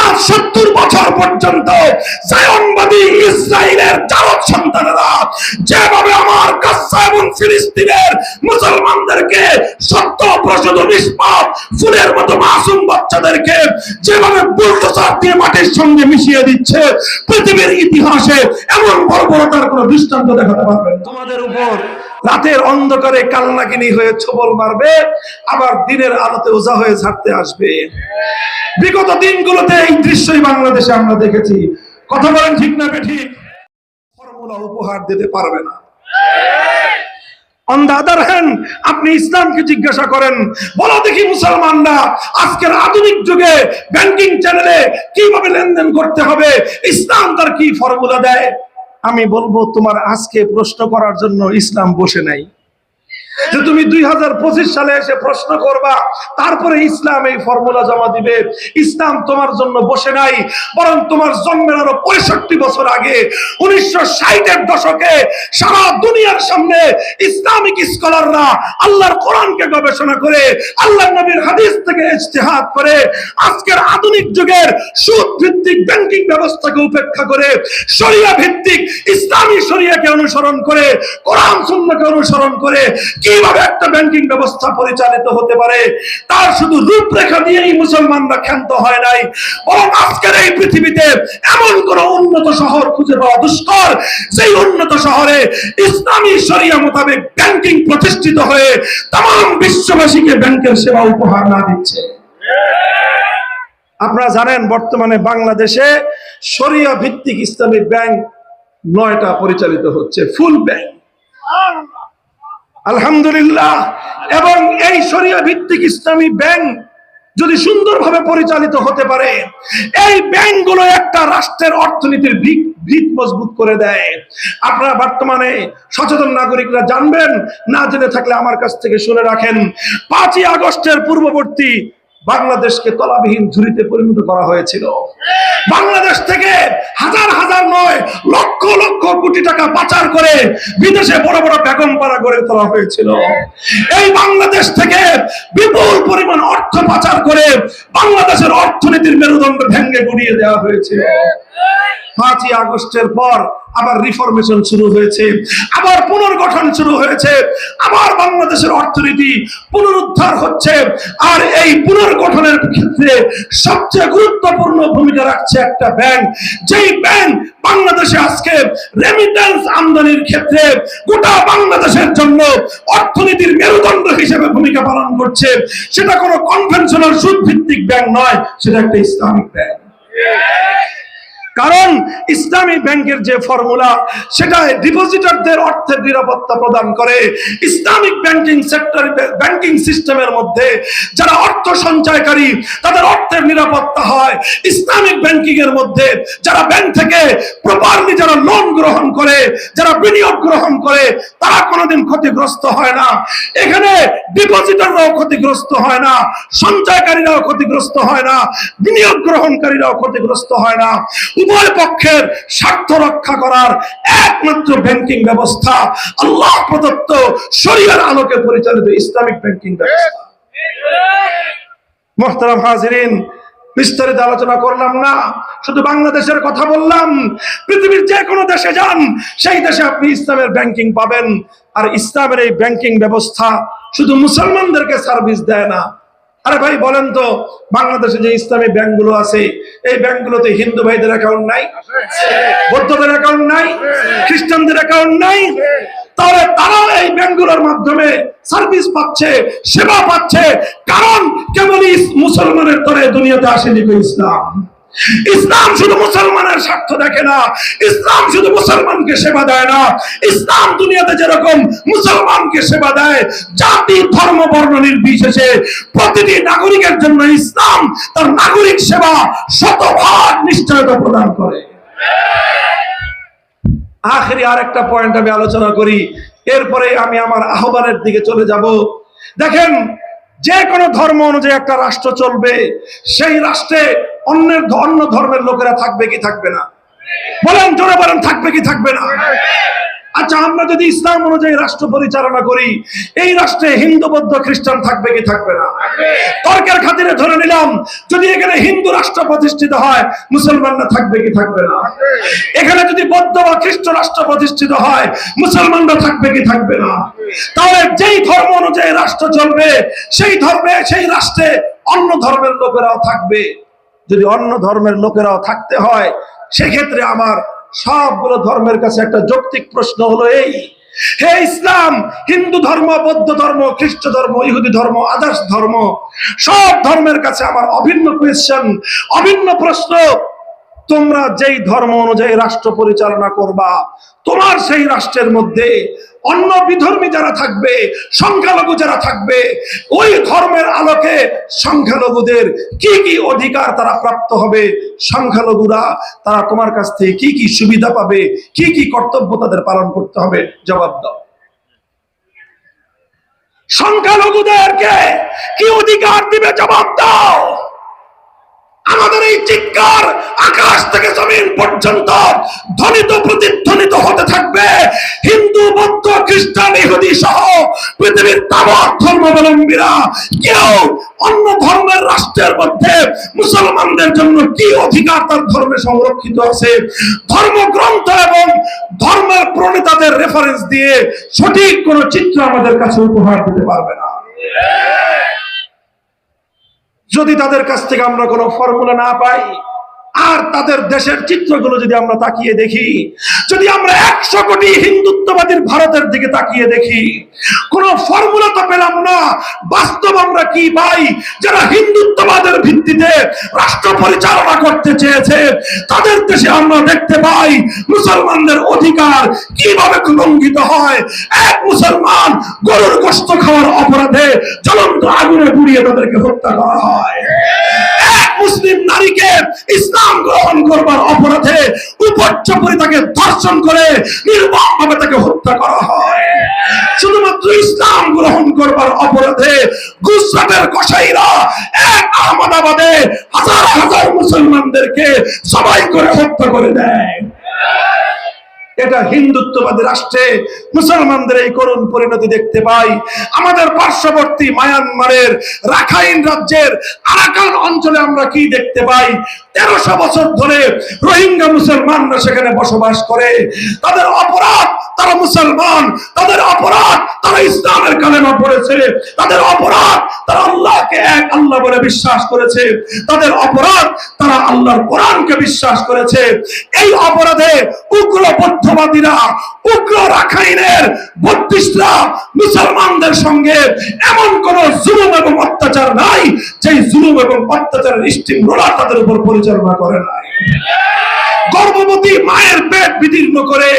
আর সত্তর বছর পর্যন্ত জায়নবাদী ইসরায়েলের জারদ সন্তানেরা যেভাবে আমার গাজ্জা এবং ফিলিস্তিনের মুসলমানদেরকে সত্য, প্রসূত, নিষ্পাপ, ফুলের মতো মাসুম বাচ্চাদেরকে যেভাবে বুলডোজার দিয়ে মাটির সঙ্গে মিশিয়ে দিচ্ছে, পৃথিবীর ইতিহাসে এমন বর্বরতার কোনো দৃষ্টান্ত দেখাতে পারবেন তোমাদের উপর রাতের অন্ধকারে কালনাকিনি হয়ে ছবল মারবে, আবার দিনের আলোতে ওজা হয়ে ছাড়তে আসবে। বিগত দিনগুলোতে এই দৃশ্যই বাংলাদেশে আমরা দেখেছি। কথা বলেন ঠিক না ঠিক ফর্মুলা উপহার দিতে পারবে না। অন দ্য আদার হ্যান্ড আপনি ইসলামকে জিজ্ঞাসা করেন, বলো দেখি মুসলমানরা, আজকের আধুনিক যুগে ব্যাংকিং চ্যানেলে কীভাবে লেনদেন করতে হবে? ইসলাম তার কি ফর্মুলা দেয়? আমি বলব তোমার আজকে প্রশ্ন করার জন্য ইসলাম বসে নাই। যে তুমি দুই হাজার পঁচিশ সালে এসে প্রশ্ন করবা, তারপরে ইসলাম এই ফর্মুলা জমা দিবে। ইসলাম তোমার জন্য বসে নাই, বরং তোমার জন্মের আরও পঁয়ষট্টি বছর আগে, উনিশশো ষাটের দশকে সারা দুনিয়ার সামনে ইসলামিক স্কলাররা আল্লাহর কোরআনকে গবেষণা করে আল্লাহ নবীর হাদিস থেকে ইজতেহাদ করে, আজকের আধুনিক যুগের সুদ ভিত্তিক ব্যাংকিং ব্যবস্থাকে উপেক্ষা করে শরিয়া ভিত্তিক ইসলামী শরিয়াকে অনুসরণ করে, কোরআন সুন্নাহকে অনুসরণ করে কীভাবে একটা ব্যাংকিং ব্যবস্থা পরিচালিত হতে পারে, তার শুধু রূপরেখা দিয়েই মুসলমানরা ক্ষান্ত হয় নাই। বরং আজকের এই পৃথিবীতে এমন কোন উন্নত শহর খুঁজে পাওয়া দুষ্কর সেই উন্নত শহরে ইসলামী শরিয়া মোতাবেক ব্যাংকিং প্রতিষ্ঠিত হয়ে তাম বিশ্ববাসীকে ব্যাংকের সেবা উপহার না দিচ্ছে। আপনারা জানেন, বর্তমানে বাংলাদেশে শরিয়া ভিত্তিক ইসলামিক ব্যাংক নয়টা পরিচালিত হচ্ছে, ফুল ব্যাংক। আলহামদুলিল্লাহ। এবং এই শরিয়া ভিত্তিক ইসলামী ব্যাংক যদি সুন্দরভাবে পরিচালিত হতে পারে, এই ব্যাংকগুলো একটা রাষ্ট্রের অর্থনীতির ভিত ভিত মজবুত করে দেয়। আপনারা বর্তমানে সচেতন নাগরিকরা জানবেন, না জেনে থাকলে আমার কাছ থেকে শুনে রাখেন। পাঁচই আগস্টের পূর্ববর্তী বাংলাদেশকে তলাবিহীন ঝুড়িতে পরিণত করা হয়েছিল। বাংলাদেশ থেকে হাজার হাজার নয় লক্ষ কোটি টাকা পাচার করে বিদেশে বড় বড় বেগম পাড়া গড়ে তোলা হয়েছিল। এই বাংলাদেশ থেকে বিপুল পরিমাণ অর্থ পাচার করে বাংলাদেশের অর্থনীতির মেরুদণ্ড ভেঙ্গে গুড়িয়ে দেওয়া হয়েছিল পাঁচই আগস্টের পর আবার রিফরমেশন শুরু হয়েছে, আবার পুনর্গঠন শুরু হয়েছে, আবার বাংলাদেশের অর্থনীতি পুনরুদ্ধার হচ্ছে, আর এই পুনর্গঠনের ক্ষেত্রে সবচেয়ে গুরুত্বপূর্ণ ভূমিকা রাখছে একটা ব্যাংক যেই ব্যাংক বাংলাদেশে আজকে রেমিটেন্স আমদানির ক্ষেত্রে গোটা বাংলাদেশের জন্য অর্থনীতির মেরুদণ্ড হিসেবে ভূমিকা পালন করছে। সেটা কোনো কনভেনশনাল সুদ ভিত্তিক ব্যাংক নয়, সেটা একটা ইসলামিক ব্যাংক কারণ ইসলামী ব্যাংকের যে ফর্মুলা সেটা ডিপোজিটরদের অর্থের নিরাপত্তা প্রদান করে ইসলামিক ব্যাংকিং সেক্টর, ব্যাংকিং সিস্টেমের মধ্যে যারা অর্থ সঞ্চয়কারী, তাদের অর্থের নিরাপত্তা হয়। ইসলামিক ব্যাংকিং এর মধ্যে যারা ব্যাংক থেকে প্রপারলি যারা লোন গ্রহণ করে, যারা বিনিয়োগ গ্রহণ করে, তারা কোনোদিন ক্ষতিগ্রস্ত হয় না। এখানে ডিপোজিটররাও ক্ষতিগ্রস্ত হয় না, সঞ্চয়কারীরাও ক্ষতিগ্রস্ত হয় না, বিনিয়োগ গ্রহণকারীরাও ক্ষতিগ্রস্ত হয় না। উভয় পক্ষের স্বার্থ রক্ষা করার একমাত্র ব্যাংকিং ব্যবস্থা আল্লাহ প্রদত্ত শরিয়ার আলোকে পরিচালিত ইসলামিক ব্যাংকিং ব্যবস্থা। মোহতারাম হাজিরিন, বিস্তারিত আলোচনা করলাম না, শুধু বাংলাদেশের কথা বললাম, পৃথিবীর যে কোনো দেশে যান, সেই দেশে আপনি ইসলামের ব্যাংকিং পাবেন। আর ইসলামের এই ব্যাংকিং ব্যবস্থা শুধু মুসলমানদেরকে সার্ভিস দেয় না আরে ভাই, বলেন তো, বাংলাদেশে যে ইসলামী ব্যাংকগুলো আছে, এই ব্যাংকগুলোতে হিন্দু ভাইদের অ্যাকাউন্ট নাই? বৌদ্ধদের অ্যাকাউন্ট নাই? খ্রিস্টানদের অ্যাকাউন্ট নাই? তাহলে তারা এই ব্যাংকগুলোর মাধ্যমে সার্ভিস পাচ্ছে, সেবা পাচ্ছে, কারণ কেবল মুসলমানের তরে দুনিয়াতে আসেনি ইসলাম? ইসলাম শুধু মুসলমানের স্বার্থ দেখে না, ইসলাম শুধু মুসলমানকে সেবা দেয় না, ইসলাম দুনিয়াতে যেরকম মুসলমানকে সেবা দেয়, জাতি, ধর্ম, বর্ণ নির্বিশেষে প্রতিটি নাগরিকের জন্য ইসলাম তার নাগরিক সেবা শতভাগ নিশ্চয়তা প্রদান করে। আখেরি আর একটা পয়েন্ট আমি আলোচনা করি, এরপরে আমি আমার আহ্বানের দিকে চলে যাব। দেখেন, যে কোনো ধর্ম অনুযায়ী একটা রাষ্ট্র চলবে, সেই রাষ্ট্রে অন্যের অন্য ধর্মের লোকেরা থাকবে কি থাকবে না? বলেন, জোরে বলেন, থাকবে কি থাকবে না? আচ্ছা আমরা যদি ইসলাম অনুযায়ী রাষ্ট্র পরিচালনা করি, এই রাষ্ট্রে হিন্দু, বৌদ্ধ, খ্রিস্টান থাকবে কি থাকবে না? তর্কের খাতিরে ধরে নিলাম, যদি এখানে হিন্দু রাষ্ট্র প্রতিষ্ঠিত হয়, মুসলমানরা থাকবে কি থাকবে না? এখানে যদি বৌদ্ধ বা খ্রিস্ট রাষ্ট্র প্রতিষ্ঠিত হয়, মুসলমানরা থাকবে কি থাকবে না? তাহলে যেই ধর্ম অনুযায়ী রাষ্ট্র চলবে, সেই ধর্মে, সেই রাষ্ট্রে অন্য ধর্মের লোকেরাও থাকবে। যদি অন্য ধর্মের লোকেরাও থাকতে হয়, সেক্ষেত্রে আমার সবগুলো ধর্মের কাছে একটা যৌক্তিক প্রশ্ন হলো এই। হে ইসলাম, হিন্দু ধর্ম, বৌদ্ধ ধর্ম, খ্রিস্ট ধর্ম, ইহুদি ধর্ম, আদার্স ধর্ম, সব ধর্মের কাছে আমার অভিন্ন কোয়েশ্চেন অভিন্ন প্রশ্ন। তোমরা যেই ধর্ম অনুযায়ী রাষ্ট্র পরিচালনা করবা, তোমার সেই রাষ্ট্রের মধ্যে অন্য বিধর্মী যারা থাকবে, সংখ্যালঘু যারা থাকবে, ওই ধর্মের আলোকে সংখ্যালঘুদের কি কি অধিকার তারা প্রাপ্ত হবে? সংখ্যালঘুরা তারা তোমার কাছ থেকে কি কি সুবিধা পাবে? কি কি কর্তব্য তাদের পালন করতে হবে? জবাব দাও। সংখ্যালঘুদেরকে কি অধিকার দিবে? জবাব দাও। আমাদের এই চিৎকার আকাশ থেকে জমিন পর্যন্ত ধ্বনিত, প্রতিধ্বনিত হতে থাকবে। হিন্দু, বৌদ্ধ, খ্রিস্টান, ইহুদি সহ পৃথিবীর তাবৎ ধর্মাবলম্বীরা কেউ অন্য ধর্মের রাষ্ট্রের মধ্যে মুসলমানদের জন্য কি অধিকার তার ধর্মে সংরক্ষিত আছে? ধর্মগ্রন্থ এবং ধর্মের প্রণেতাদের রেফারেন্স দিয়ে সঠিক কোন চিত্র আমাদের কাছে উপহার দিতে পারবে না। যদি তাদের কাছ থেকে আমরা কোনো ফর্মুলা না পাই আর তাদের দেশের চিত্রগুলো যদি আমরা তাকিয়ে দেখি, যদি আমরা একশো কোটি হিন্দুত্ববাদীর ভারতের দিকে তাকিয়ে দেখি, কোন ফর্মুলা তো পেলাম না। বাস্তব আমরা কি পাই যারা হিন্দুত্ববাদের ভিত্তিতে রাষ্ট্র পরিচালনা করতে চেয়েছে, তাদের দেশে আমরা দেখতে পাই মুসলমানদের অধিকার কীভাবে লঙ্ঘিত হয়। এক মুসলমান গরুর গোস্ত খাওয়ার অপরাধে জ্বলন্ত আগুনে পুড়িয়ে তাদেরকে হত্যা করা হয়। ইসলাম গ্রহণ করবার অপরাধে তাকে ধর্ষণ করে নির্মমভাবে তাকে হত্যা করা হয়। শুধুমাত্র ইসলাম গ্রহণ করবার অপরাধে গুজরাটের কসাইরা এক আহমদাবাদে হাজার হাজার মুসলমানদেরকে সবাই করে হত্যা করে দেয়। এটা হিন্দুত্ববাদী রাষ্ট্রে মুসলমানদের এই করুণ পরিণতি দেখতে পাই। আমাদের পার্শ্ববর্তী মায়ানমারের রাখাইন রাজ্যের আরাকান অঞ্চলে আমরা কি দেখতে পাই? তেরোশো বছর ধরে রোহিঙ্গা মুসলমানরা সেখানে বসবাস করে। তাদের অপরাধ তারা মুসলমান, তাদের অপরাধ তারা ইসলামের কালেমা পড়েছে তাদের অপরাধ তারা আল্লাহকে এক আল্লাহ বলে বিশ্বাস করেছে। তাদের অপরাধ তারা আল্লাহর কোরআনকে বিশ্বাস করেছে। এই অপরাধে উগ্রপন্থবাদীরা উগ্র রাখাইনের বত্রিশরা মুসলমানদের সঙ্গে এমন কোন জুলুম এবং অত্যাচার নাই যে জুলুম এবং অত্যাচারের স্টিম রোলার তাদের উপর পরিচালনা করে নাই। গর্ভবতী মায়ের পেট বিদীর্ণ করে,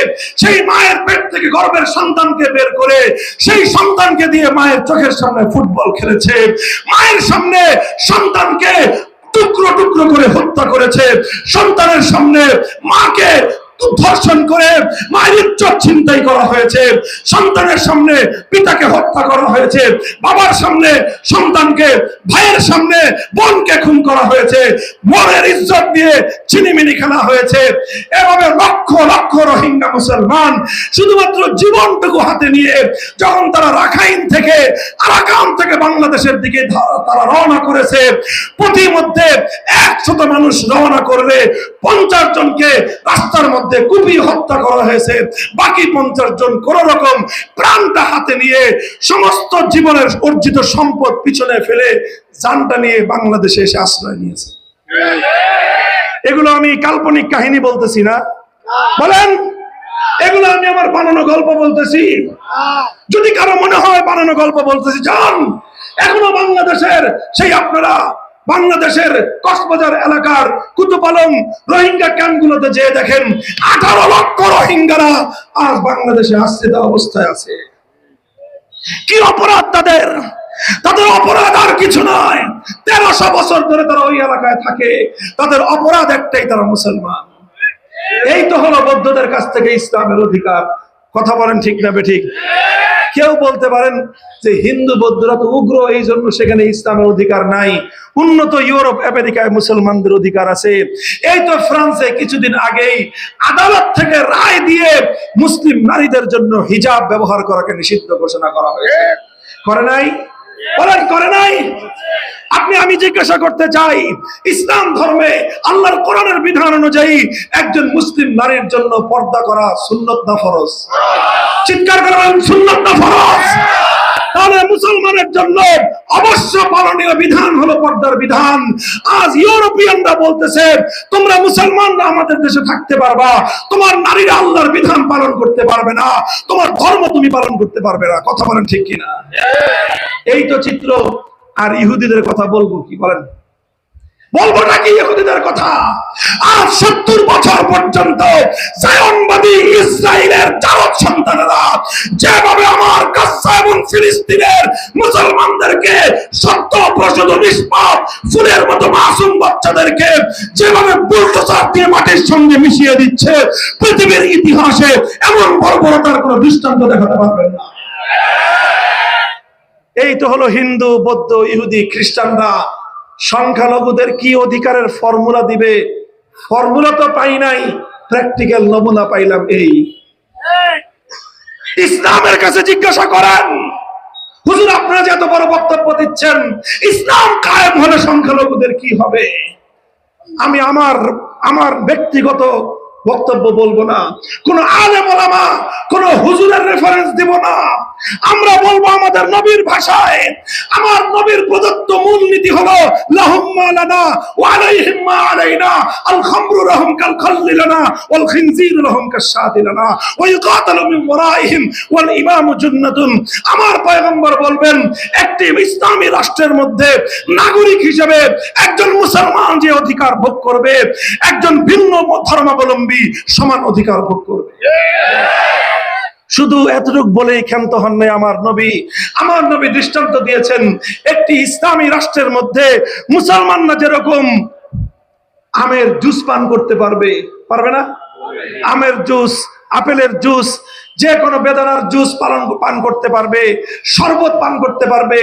সেই মায়ের পেট থেকে গর্ভের সন্তানকে বের করে, সেই সন্তানকে দিয়ে মায়ের চোখের সামনে ফুটবল খেলেছে। মায়ের সামনে সন্তানকে টুকরো টুকরো করে হত্যা করেছে। সন্তানের সামনে মাকে ধর্ষণ করে মায়ের ইজ্জত ছিনতাই করা হয়েছে। সন্তানের সামনে পিতাকে হত্যা করা হয়েছে। বাবার সামনে সন্তানকে, ভাইয়ের সামনে বোনকে খুন করা হয়েছে। মনের ইজ্জত দিয়ে চিনিমিনি খেলা হয়েছে। এভাবে লক্ষ লক্ষ রোহিঙ্গা মুসলমান শুধুমাত্র জীবনটুকু হাতে নিয়ে যখন তারা রাখাইন থেকে, আরাকান থেকে বাংলাদেশের দিকে তারা রওনা করেছে, প্রতিমধ্যে একশত মানুষ রওনা করলে পঞ্চাশ জনকে রাস্তার মধ্যে কুপিয়ে হত্যা করা হয়েছে। বাকি পঞ্চাশ জন কোন রকম প্রাণটা হাতে নিয়ে সমস্ত জীবনের অর্জিত সম্পদ পিছনে ফেলে জানটা নিয়ে বাংলাদেশে এসে আশ্রয় নিয়েছে। এগুলো আমি কাল্পনিক কাহিনী বলতেছি না। বলেন, এগুলো আমি আমার বানানো গল্প বলতেছি। যদি কারও মনে হয় বানানো গল্প বলতেছি, যান। এখনও বাংলাদেশের সেই আপনারা বাংলাদেশের কক্সবাজার এলাকার কুতুপালং রোহিঙ্গা ক্যাম্পগুলোতে যে দেখেন আঠারো লক্ষ রোহিঙ্গারা আজ বাংলাদেশে আশ্রিত অবস্থায় আছে। কি অপরাধ তাদের? তাদের অপরাধ আর কিছু নয়। তেরোশো বছর ধরে তারা ওই এলাকায় থাকে। তাদের অপরাধ একটাই, তারা মুসলমান। এই তো হলো বৌদ্ধদের কাছ থেকে ইসলামের অধিকার। কথা বলেন ঠিক না বে ঠিক? কেউ বলতে পারেন যে হিন্দু বৌদ্ধরা তো উগ্র, এই জন্য সেখানে ইসলামের অধিকার নাই। উন্নত ইউরোপ, আমেরিকায় মুসলমানদের অধিকার আছে। এই তো ফ্রান্সে কিছুদিন আগেই আদালত থেকে রায় দিয়ে মুসলিম নারীদের জন্য হিজাব ব্যবহার করাকে নিষিদ্ধ ঘোষণা করা হয়েছে। করে নাই? বলেন করে নাই। আপনি, আমি জিজ্ঞাসা করতে চাই, ইসলাম ধর্মে আল্লাহর কোরআনের বিধান অনুযায়ী একজন মুসলিম নারীর জন্য পর্দা করা সুন্নত না ফরজ? চিৎকার করবেন সুন্নত না ফরজ। তাহলে মুসলমানের জন্য অবশ্য পালনীয় বিধান হলো পর্দার বিধান। আজ ইউরোপিয়ানরা বলতেছে, তোমরা মুসলমানরা আমাদের দেশে থাকতে পারবা। তোমার নারীরা আল্লাহর বিধান পালন করতে পারবে না। তোমার ধর্ম তুমি পালন করতে পারবে না। কথা বলেন ঠিক কিনা? এই তো চিত্র। আর ইহুদিদের কথা বলব কি বলেন? বলব নাকি ইহুদিদের কথা? আজ সত্তর বছর পর্যন্ত ইসরায়েলের সন্তানেরা যেভাবে আমার গাসা এবং ফিলিস্তিনের মুসলমানদেরকে সত্য, প্রসূত, নিষ্পাপ, ফুলের মতো মাসুম বাচ্চাদেরকে যেভাবে দিয়ে মাটির সঙ্গে মিশিয়ে দিচ্ছে, পৃথিবীর ইতিহাসে এমন বর্বরতার কোনো দৃষ্টান্ত দেখাতে পারবেন না। এই তো হলো হিন্দু, বৌদ্ধ, ইহুদি, খ্রিস্টানরা সংখ্যালঘুদের কি অধিকারের ফর্মুলা দিবে? ফর্মুলা তো পাই নাই প্র্যাকটিক্যাল নমুনা পাইলাম এই। ইসলামের কাছে জিজ্ঞাসা করেন, হুজুর আপনারা যে এত বড় বক্তব্য দিচ্ছেন, ইসলাম কায়েম হলে সংখ্যালঘুদের কি হবে? আমি আমার আমার ব্যক্তিগত বক্তব্য বলব না। কোন আলেম ওলামা, কোন হুজুরের রেফারেন্স দিব না। আমরা বলব আমাদের নবীর ভাষায়, আমার নবীর প্রদত্ত মূলনীতি হলো লাহুম্মা লানা ওয়া আলাইহিম মা আলাইনা, আল খামরু লাহুম কাল খাল্লি লানা, ওয়াল খিনজিরু লাহুম কাশাতি লানা, ওয়া ইউকাতালু ওয়ারাইহিম, ওয়াল ইমামু জান্নাতুন। আমার পয়গম্বর বলবেন, একটি ইসলামী রাষ্ট্রের মধ্যে নাগরিক হিসেবে একজন মুসলমান যে অধিকার ভোগ করবে, একজন ভিন্ন ধর্মাবলম্বী সমান অধিকার ভোগ করবে। শুধু এতটুক বলেই ক্ষান্ত হন নাই আমার নবী। আমার নবী দৃষ্টান্ত দিয়েছেন একটি ইসলামী রাষ্ট্রের মধ্যে মুসলমানরা যেরকম আমের জুস পান করতে পারবে পারবে না? আমের জুস, আপেলের জুস যে কোনো বেদানার জুস পালন, পান করতে পারবে, শরবত পান করতে পারবে,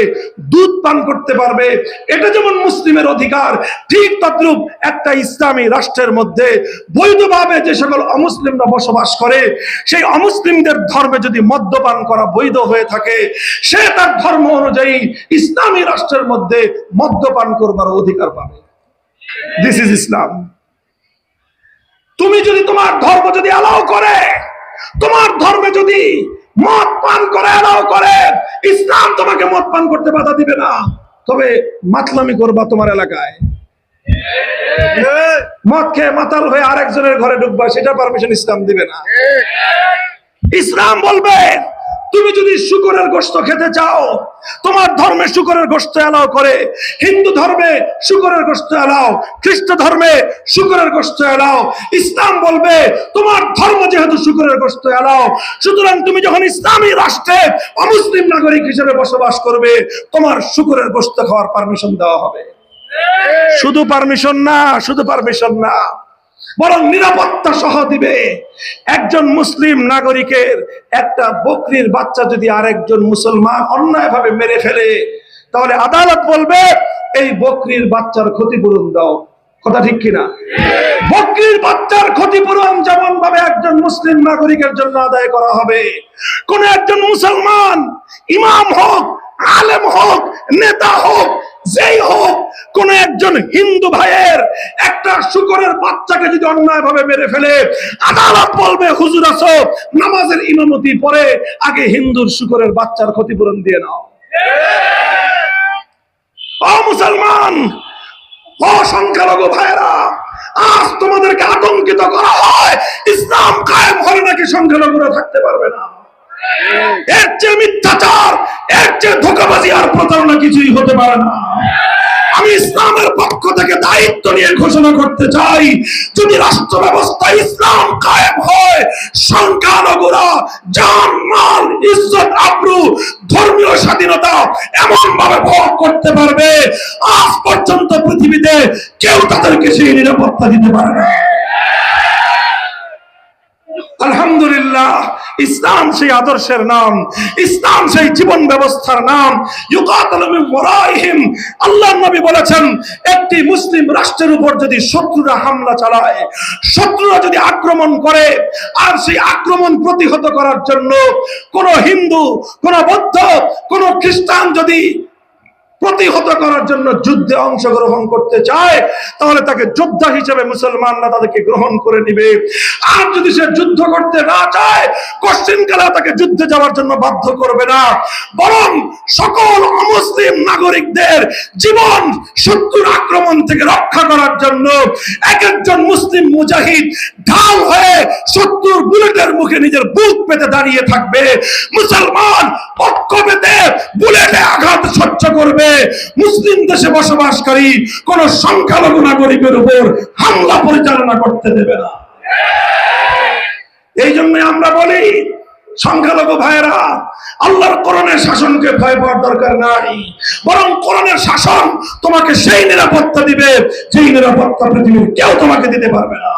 দুধ পান করতে পারবে। এটা যেমন মুসলিমের অধিকার, ঠিক তদ্রূপ একটা ইসলামী রাষ্ট্রের মধ্যে বৈধভাবে যে সকল অমুসলিমরা বসবাস করে, সেই অমুসলিমদের ধর্মে যদি মদ্যপান করা বৈধ হয়ে থাকে, সে তার ধর্ম অনুযায়ী ইসলামী রাষ্ট্রের মধ্যে মদ্যপান করবার অধিকার পাবে। দিস ইজ ইসলাম তুমি যদি তোমার ধর্ম যদি অ্যালাউ করে তোমার ধর্মে যদি মদ পান করে, এলাও করে, ইসলাম তোমাকে মদ পান করতে বাধা দিবে না। তবে মাতলামি করবা তোমার এলাকায়। মদ খেয়ে মাতাল হয়ে আরেকজনের ঘরে ঢুকবা, সেটা পারমিশন ইসলাম দিবে না। ইসলাম বলবে তুমি যদি শুকরের গোস্ত খেতে চাও তোমার ধর্মে শুকরের গোস্ত এলাও করে। হিন্দু ধর্মে শুকরের গোস্ত এলাও খ্রিস্ট ধর্মে শুকরের গোস্ত এলাও। ইসলাম বলবে তোমার ধর্ম যেহেতু শুকরের গোস্ত এলাও সুতরাং তুমি যখন ইসলামী রাষ্ট্রে অমুসলিম নাগরিক হিসেবে বসবাস করবে তোমার শুকরের গোস্ত খাওয়ার পারমিশন দেওয়া হবে। শুধু পারমিশন না শুধু পারমিশন না। বরং নিরাপত্তা সহ দিবে। একজন মুসলিম নাগরিকের একটা বকরির বাচ্চা যদি আরেকজন মুসলমান অন্যায়ভাবে মেরে ফেলে, তাহলে আদালত বলবে, এই বকরির বাচ্চার ক্ষতিপূরণ দাও। কথা ঠিক কিনা? বকরির বাচ্চার ক্ষতিপূরণ যেমন ভাবে একজন মুসলিম নাগরিকের জন্য আদায় করা হবে, কোন একজন মুসলমান ইমাম হোক, আলেম হোক, নেতা হোক যেই হোক, কোন একজন হিন্দু ভাইয়ের একটা শুকরের বাচ্চাকে যদি অন্যায় ভাবে মেরে ফেলে, আদালত বলবে, হুজুর আসো নামাজের ইমামতি পরে আগে হিন্দুর শুকরের বাচ্চার ক্ষতিপূরণ দিয়ে নাও। ও মুসলমান, ও সংখ্যালঘু ভাইরা আজ তোমাদেরকে আতঙ্কিত করা হয়, ইসলাম কায়েম হলে নাকি সংখ্যালঘুরা থাকতে পারবে না। এর চেয়ে মিথ্যাচার, এর চেয়ে ধোকাবাজি আর প্রতারণা কিছুই হতে পারে না। আমি ইসলামের পক্ষ থেকে দায়িত্ব নিয়ে ঘোষণা করতে চাই, যদি রাষ্ট্র ব্যবস্থা ইসলাম কায়েম হয়, সংখ্যালঘুরা, জান, মাল, ইজ্জত, আব্রু, ধর্মীয় স্বাধীনতা এমন ভাবে ভোগ করতে পারবে, আজ পর্যন্ত পৃথিবীতে কেউ তাদেরকে সেই নিরাপত্তা দিতে পারে না আলহামদুলিল্লাহ আলহামদুলিল্লাহ ইসলাম সেই আদর্শের নাম, ইসলাম সেই জীবন ব্যবস্থার নাম। আল্লাহ নবী বলেছেন, একটি মুসলিম রাষ্ট্রের উপর যদি শত্রুরা হামলা চালায়, শত্রুরা যদি আক্রমণ করে, আর সেই আক্রমণ প্রতিহত করার জন্য কোন হিন্দু, কোন বৌদ্ধ, কোন খ্রিস্টান যদি প্রতিহত করার জন্য যুদ্ধে অংশগ্রহণ করতে চায়, তাহলে তাকে যোদ্ধা হিসেবে মুসলমানরা তাদেরকে গ্রহণ করে নিবে। আর যদি সে যুদ্ধ করতে না চায়, কোশ্চিন কালে তাকে যুদ্ধে যাওয়ার জন্য বাধ্য করবে না? বরং সকল অমুসলিম নাগরিকদের জীবন শত্রুর আক্রমণ থেকে রক্ষা করার জন্য এক একজন মুসলিম মুজাহিদ ঢাল হয়ে শত্রুর বুলেটের মুখে নিজের বুক পেতে দাঁড়িয়ে থাকবে। মুসলমান পক্ষ পেতে বুলেটে আঘাত সহ্য করবে। মুসলিম দেশে বসবাসকারী কোন সংখ্যালঘু নাগরিকের উপর হামলা পরিচালনা করতে দেবে না। এই জন্য আমরা বলি সংখ্যালঘু ভাইয়েরা, আল্লাহর করণের শাসনকে ভয় পাওয়ার দরকার নাই। বরং করণের শাসন তোমাকে সেই নিরাপত্তা দিবে, যেই নিরাপত্তা পৃথিবীর কেউ তোমাকে দিতে পারবে না।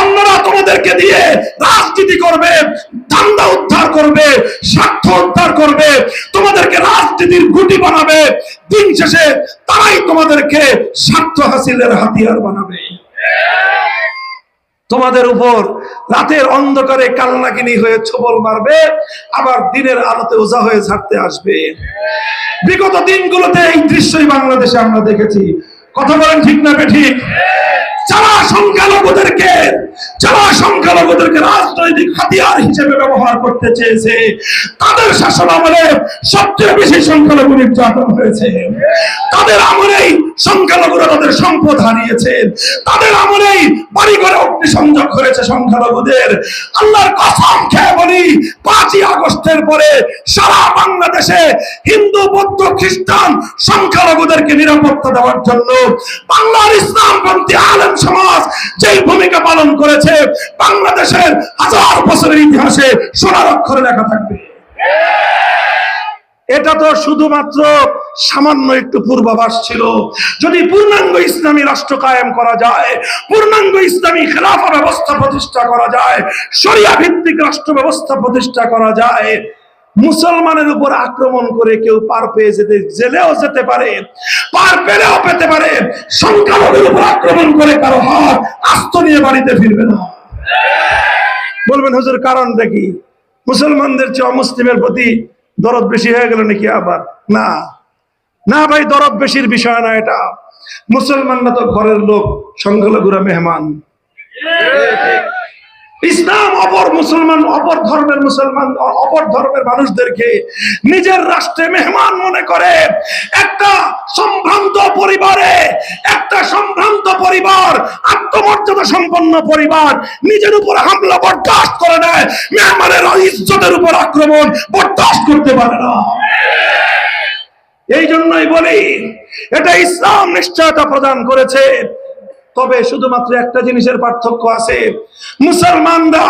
অন্যরা তোমাদেরকে দিয়ে রাজনীতি করবে, ধান্দা উদ্ধার করবে, স্বার্থ উদ্ধার করবে, তোমাদেরকে রাজনীতির গুটি বানাবে, দিন শেষে তারাই তোমাদেরকে স্বার্থ হাসিলের হাতিয়ার বানাবে। তোমাদের উপর রাতের অন্ধকারে কান্নাকিনি হয়ে ছবল মারবে, আবার দিনের আলোতে ওজা হয়ে ছাড়তে আসবে। বিগত দিনগুলোতে এই দৃশ্যই বাংলাদেশে আমরা দেখেছি। কথা বলেন ঠিক না ঠিক যারা সংখ্যালঘুদেরকে যারা সংখ্যালঘুদেরকে রাজনৈতিক হাতিয়ার হিসেবে ব্যবহার করতে চেয়েছে, তাদের শাসন আমলে সবচেয়ে বেশি সংখ্যালঘু নির্যাতন হয়েছে। তাদের আমলেই সংখ্যালঘুরা তাদের সম্পদ হারিয়েছে। তাদের আমলেই বাড়ি ঘরে অগ্নিসংযোগ করেছে সংখ্যালঘুদের। আল্লাহর কসম খেয়ে বলি, পাঁচই আগস্টের পরে সারা বাংলাদেশে হিন্দু, বৌদ্ধ, খ্রিস্টান সংখ্যালঘুদেরকে নিরাপত্তা দেওয়ার জন্য বাংলার ইসলামপন্থী আলেম সমাজ যেই ভূমিকা পালন করেছে, বাংলাদেশের হাজার বছরের ইতিহাসে সোনার অক্ষরে লেখা থাকবে। এটা তো শুধুমাত্র সামান্য একটু পূর্বাভাস ছিল। যদি পূর্ণাঙ্গ ইসলামী রাষ্ট্র কায়েম করা যায়, পূর্ণাঙ্গ ইসলামী খেলাফা ব্যবস্থা প্রতিষ্ঠা করা যায় শরিয়া ভিত্তিক রাষ্ট্র ব্যবস্থা প্রতিষ্ঠা করা যায় মুসলমানের উপর আক্রমণ করে কেউ পার পেয়ে যেতে, জেলেও যেতে পারে, পার পেলেও পেতে পারে, সংখ্যালঘুর উপর আক্রমণ করে কারও হাত আস্ত নিয়ে বাড়িতে ফিরবে না। বলবেন, হুজুর কারণটা কি মুসলমানদের চেয়ে অমুসলিমের প্রতি দরদ বেশি হয়ে গেল নাকি আবার? না। না ভাই, দরদ বেশির বিষয় না এটা। মুসলমানরা তো ঘরের লোক, সংখ্যালঘুরা মেহমান। ইসলাম অপর মুসলমান, অপর ধর্মের মুসলমান, অপর ধর্মের মানুষদেরকে নিজের রাষ্ট্রে মেহমান মনে করে একটা সম্ভ্রান্ত পরিবারে, একটা সম্ভ্রান্ত পরিবার, আত্মমর্যাদা সম্পন্ন পরিবার নিজের উপর হামলা বরদাস্ত করে নেয়, মেহমানের ইজ্জতের উপর আক্রমণ বরদাস্ত করতে পারে না। এই জন্যই বলি, এটা ইসলাম নিশ্চয়তা প্রদান করেছে। তবে শুধুমাত্র একটা জিনিসের পার্থক্য আছে। মুসলমানরা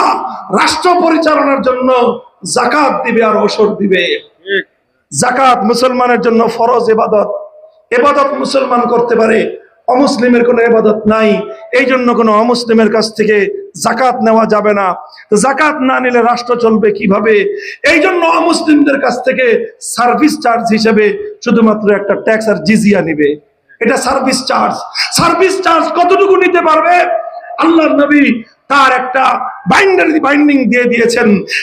রাষ্ট্র পরিচালনার জন্য জাকাত দিবে আর ওসর দিবে। জাকাত মুসলমানের জন্য ফরজ এবাদত এবাদত মুসলমান করতে পারে অমুসলিমের কোনো এবাদত নাই। এই জন্য কোনো অমুসলিমের কাছ থেকে জাকাত নেওয়া যাবে না। জাকাত না নিলে রাষ্ট্র চলবে কীভাবে? এই জন্য অমুসলিমদের কাছ থেকে সার্ভিস চার্জ হিসেবে শুধুমাত্র একটা ট্যাক্স আর জিজিয়া নিবে। এটা সার্ভিস চার্জ সার্ভিস চার্জ কতটুকু নিতে পারবে? আল্লাহ নবী তার একটা বাইন্ডারি বাইন্ডিং দিয়ে দিয়েছেন।